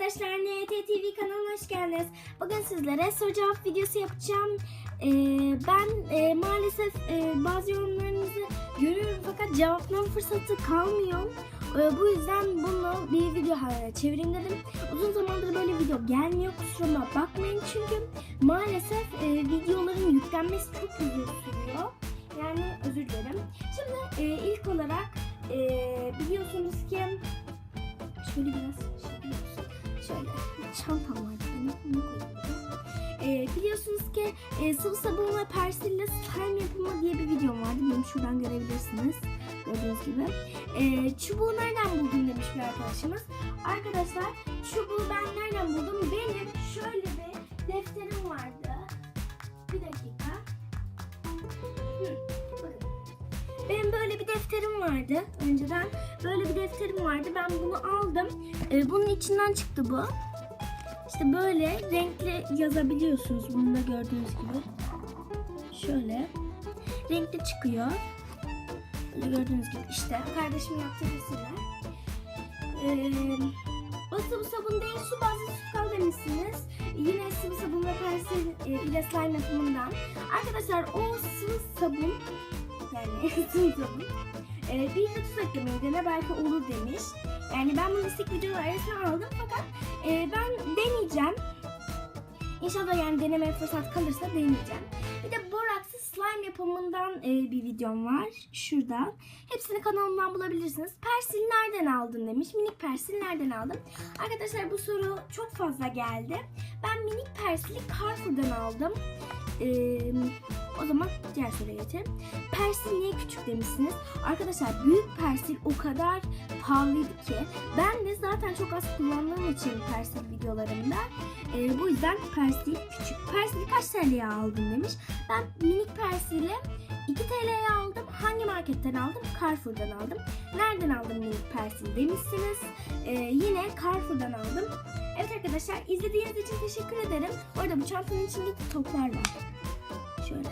arkadaşlar NYT TV kanalına hoş geldiniz. Bugün sizlere soru cevap videosu yapacağım. Ee, ben e, maalesef e, bazı yorumlarınızı görüyorum fakat cevaplama fırsatı kalmıyor. Ee, bu yüzden bunu bir video haline çevireyim dedim. Uzun zamandır böyle video gelmiyor kusuruma bakmayın çünkü maalesef e, videoların yüklenmesi çok uzun sürüyor. Yani özür dilerim. Şimdi e, ilk olarak e, biliyorsunuz ki şöyle biraz çantam var benim onu koyayım buraya. Ee, biliyorsunuz ki e, sıvı sabun ve persille slime yapımı diye bir videom vardı. Benim şuradan görebilirsiniz. Gördüğünüz gibi. Ee, çubuğu nereden buldun demiş bir arkadaşımız. Arkadaşlar çubuğu ben nereden buldum? Benim şöyle bir defterim vardı. Bir dakika. Hı. Benim böyle bir defterim vardı önceden. Böyle bir defterim vardı. Ben bunu aldım. Ee, bunun içinden çıktı bu. İşte böyle renkli yazabiliyorsunuz. Bunu da gördüğünüz gibi. Şöyle. Renkli çıkıyor. Böyle gördüğünüz gibi işte. Kardeşim yaptığı resimler. Ee, sıvı sabun değil su bazlı tutkal demişsiniz. Yine sıvı sabun ve persil e, ile slime yapımından. Arkadaşlar o sıvı sabun yani sıvı sabun e, bir de tuz eklemeyi dene belki olur demiş. Yani ben bunu istek videolar arasına aldım fakat İnşallah yani denemeye fırsat kalırsa deneyeceğim. Bir de borakslı slime yapımından e, bir videom var. Şurada. Hepsini kanalımdan bulabilirsiniz. Persil nereden aldın demiş. Minik persil nereden aldın? Arkadaşlar bu soru çok fazla geldi. Ben minik persili Carrefour'dan aldım. Ee, o zaman diğer soruya geçelim. Persil niye küçük demişsiniz? Arkadaşlar büyük persil o kadar pahalıydı ki ben de zaten çok az kullandığım için persil videolarımda e, bu yüzden persil küçük. Persili kaç TL'ye aldın demiş. Ben minik persili 2 TL'ye aldım. Hangi marketten aldım? Carrefour'dan aldım. Nereden aldım minik persil demişsiniz. E, yine Carrefour'dan aldım. Evet arkadaşlar izlediğiniz için teşekkür ederim. Orada bu çantanın içinde toplar var. Şöyle.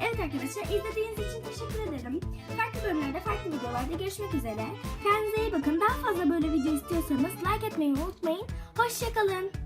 Evet arkadaşlar izlediğiniz için teşekkür ederim. Farklı bölümlerde farklı videolarda görüşmek üzere. Kendinize iyi bakın. Daha fazla böyle video istiyorsanız like etmeyi unutmayın. Hoşçakalın.